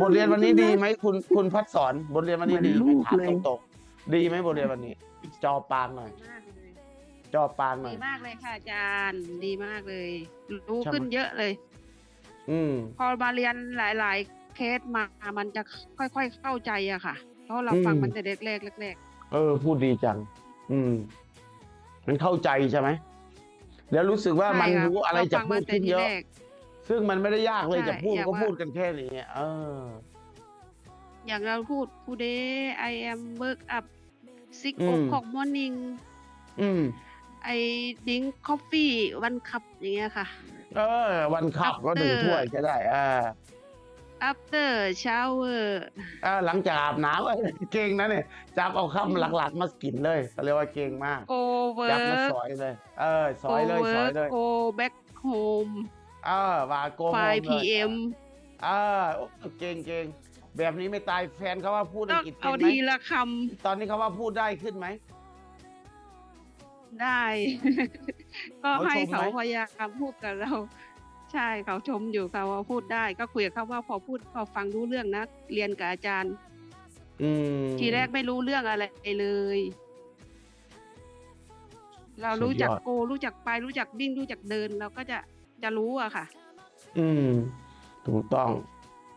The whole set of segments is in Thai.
บทเรียนวันนี้ดีไหมคุณคุณพัดสอนบทเรียนวันนี้ดีไหมเหมือนลูกถามเลยตรงๆดีไหมบทเรียนวันนี้ จอปางหน่อย มากเลยจอปางหน่อดีย มากเลยค่ะอาจารย์ ดีมากเลย รู้ใช่ไหมขึ้นเยอะเลย อืม พอมาเรียนหลาย ๆ เคสมา มันจะค่อย ๆ เข้าใจอะค่ะ เพราะเราฟังอืม มันแต่เด็กแรกแรกเออ พูดดีจัง อืม มันเข้าใจใช่ไหมแล้วรู้สึกว่าใช่มันค่ะรู้อะไรเราจะฟังพูมาดแต่ขึ้นทีเยอะ แรก ซึ่งมันไม่ได้ยากเลยใช่จะพูดอยากก็ว่า พูดกันแค่นี้เออ อย่างเราพูด today I am work up six อืม o'clock morning อืม I drink coffee one cup อย่างเงี้ยค่ะ เออ วันขับก็หนึ่ง After ถ้วยก็ได้อ่า after shower อ่าหลังจากอาบน้ำเอ้ยเก่งนะเนี่ยจับเอาคำหลักๆมากินเลยเขาเรียกว่าเก่งมาก go จับมา work สอยเลย เออสอย go เลยสอย work เลย go back home เออว่าโกง5 p.m. เออโอ้เก่งเก่งแบบนี้ไม่ตายแฟนเขาว่าพูดอัก็งกฤษเป็เอานไหมทีละคตอนนี้เขาว่าพูดได้ขึ้นไหมำได้ ก็เขาให้ชมไหม เขาพยายามพูดกับเรา ใช่เขาชมอยู่ค่ะว่าพูดได้ ก็คุยกับเขาว่าพอพูดพอฟังรู้เรื่องนะ เรียนกับอาจารย์ อืม ทีแรกไม่รู้เรื่องอะไรเลย เราสุดรู้จักยอด โกรู้จักไปรู้จักวิ่งรู้จักเดิน เราก็จะ จะรู้อะค่ะ อืม ถูกต้อง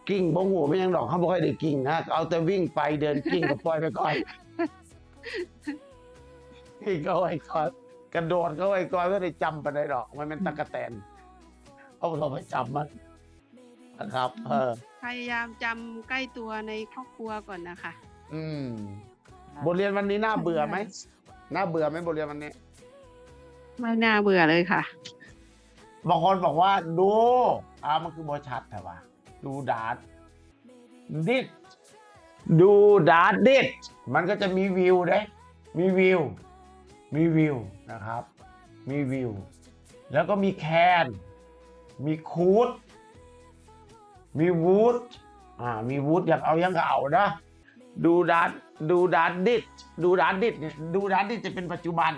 กิ้งบ่หัวไม่ยังดอกเขาบอกให้ได้กิ้งนะเอาแต่วิ่งไปเดินกิ้งก็ปล่อยไปก่อนกิ้งก็ไว้ก่อนกระโดดก็ไว้ก่อนไม่ได้จำไปได้ดอก มันเป็นตะกะแตนเอาเราไปจำมันนะครับ เออ พยายามจำใกล้ตัวในครอบครัวก่อนนะคะ อืม บทเรียนวันนี้น่าเบื่อไหมน่าเบื่อไหมบทเรียนวันนี้ ไม่น่าเบื่อเลยค่ะ บางคนบอกว่าดูอ่ามันคือบอชัดแต่ว่า ดูดาดดิดดูดาดดิดมันก็จะมีวิวเด้มีวิว มีวิวนะครับ มีวิว แล้วก็มีแคนมีคูดมีวูดอ่ามีวูดอยากเอายังก็เอานะดูดาดดูดาดดิดดูดาดดิดดูดาดดิดจะเป็นปัจจุบัน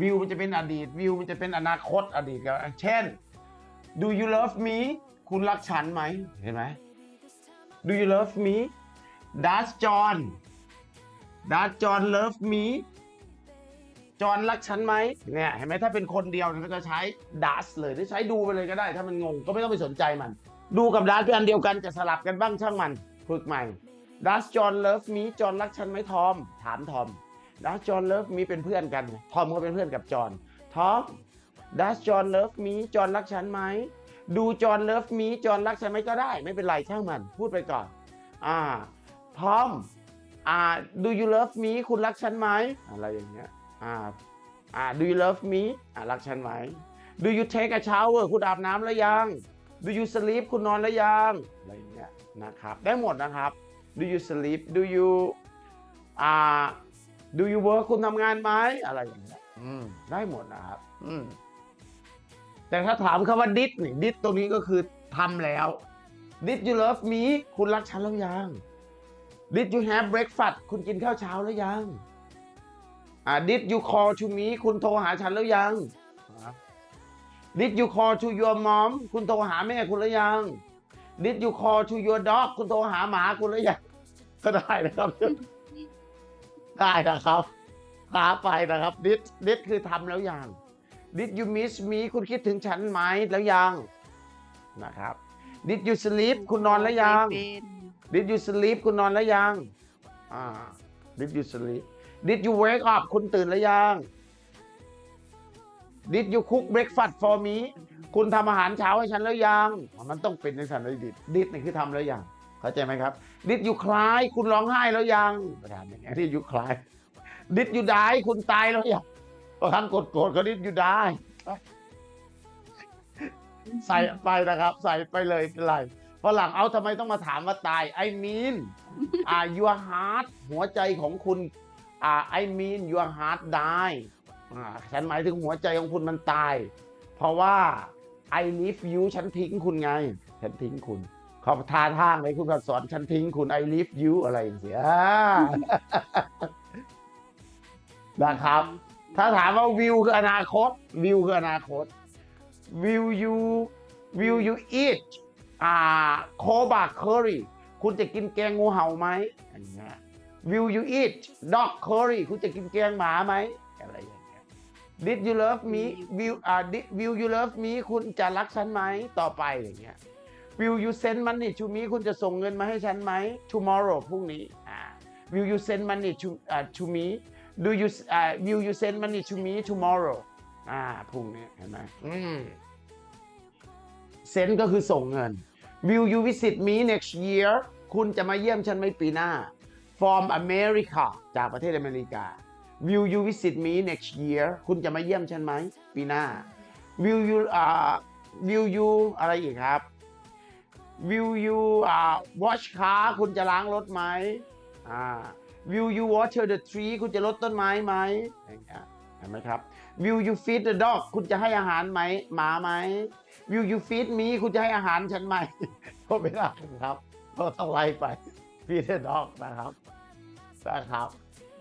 วิวมันจะเป็นอดีตวิวมันจะเป็นอนาคตอดีตกับเช่น Do you love me คุณรักฉันไหมเห็นไหม Do you love me Does John Does John love me จอห์นรักฉันไหมเนี่ยเห็นไหมถ้าเป็นคนเดียวเนี่ยก็จะใช้ does เลยหรือใช้ดูไปเลยก็ได้ ถ้ามันงงก็ไม่ต้องไปสนใจมัน ดูกับ does เป็นอันเดียวกันจะสลับกันบ้างช่างมัน ฝึกใหม่ Does John love me จอห์นรักฉันไหมทอมถามทอม Does John love me เป็นเพื่อนกันทอมก็เป็นเพื่อนกับจอห์นทอม Does John love me จอห์นรักฉันไหมดูจอห์น love me จอห์นรักฉันไหมก็ได้ ไม่เป็นไรช่างมัน พูดไปก่อน อ่าทอมอ่า do you love me คุณรักฉันไหมอะไรอย่างเงี้ยอ่าอ่า do you love me อ่ารักฉันไหม do you take a shower คุณอาบน้ำแล้วยัง do you sleep คุณนอนแล้วยังอะไรอย่างเงี้ยนะครับ ได้หมดนะครับ do you sleep do you อ่า do you work คุณทำงานไหมอะไรอย่างเงี้ยอืมได้หมดนะครับอืมแต่ถ้าถามคำว่า did นี่ did ตรงนี้ก็คือทำแล้ว did you love me คุณรักฉันแล้วยัง did you have breakfast คุณกินข้าวเช้าแล้วยังอ่า did you call to me คุณโทรหาฉันแล้วยัง did you call to your mom คุณโทรหาแม่คุณแล้วยัง did you call to your dog คุณโทรหาหมาคุณแล้วยังก็ได้นะครับ ได้นะครับหาไปนะครับ did did คือทำแล้วยัง did you miss me คุณคิดถึงฉันไหมแล้วยังนะครับ did you sleep คุณนอนแล้วยังไม่เป็น Did you sleep คุณนอนแล้วยังอ่า Did you sleep Did you wake up คุณตื่นแล้วยัง Did you cook breakfast for me คุณทำอาหารเช้าให้ฉันแล้วยัง มันต้องเป็นในสันนิดิด Did นี่คือทำแล้วยัง เข้าใจไหมครับ Did you cry คุณร้องไห้แล้วยังประธานอย่างเงี้ย Did you cry Did you die คุณตายแล้วยังบางครั้งกดๆก็ Did you die ใส่ไปนะครับ ใส่ไปเลยเป็นไรฝรั่งเอาทำไมต้องมาถามว่าตาย I mean อ่า your heart หัวใจของคุณอ่า I mean your heart die อ่าฉันหมายถึงหัวใจของคุณมันตาย เพราะว่า I leave you ฉันทิ้งคุณไง ฉันทิ้งคุณ เขาทาทางเลยคุณก็สอนฉันทิ้งคุณ I leave you อะไรอย่างเงี้ยอ่านะครับ ถ้าถามว่าวิวคืออนาคต วิวคืออนาคต will you will you eat อ่าโคบาเคอรี่คุณจะกินแกงงูเห่าไหมอย่างเงี้ย Will you eat dog curry คุณจะกินแกงหมาไหมอะไรอย่างเงี้ย Did you love me Will อ่า Did- Will you love me คุณจะรักฉันไหมต่อไปอย่างเงี้ย Will you send money to me คุณจะส่งเงินมาให้ฉันไหม Tomorrow พรุ่งนี้อ่า Will you send money to อ่า to me Do you อ่า Will you send money to me tomorrow อ่าพรุ่งนี้เห็นไหมอืม send ก็คือส่งเงิน Will you visit me next year คุณจะมาเยี่ยมฉันไหมปีหน้า From America จากประเทศอเมริกา Will you visit me next year คุณจะมาเยี่ยมฉันไหมปีหน้า Will you อ่า Will you อะไรอีกครับ Will you อ่า wash car คุณจะล้างรถไหมอ่า Will you water the tree คุณจะรดต้นไม้ไหมอย่างเงี้ยเห็นไหมครับ Will you feed the dog คุณจะให้อาหารไหมหมาไหม Will you feed me คุณจะให้อาหารฉันไหมก็ไม่ได้ครับก็ต้องไล่ไป feed the dog นะครับนะครับ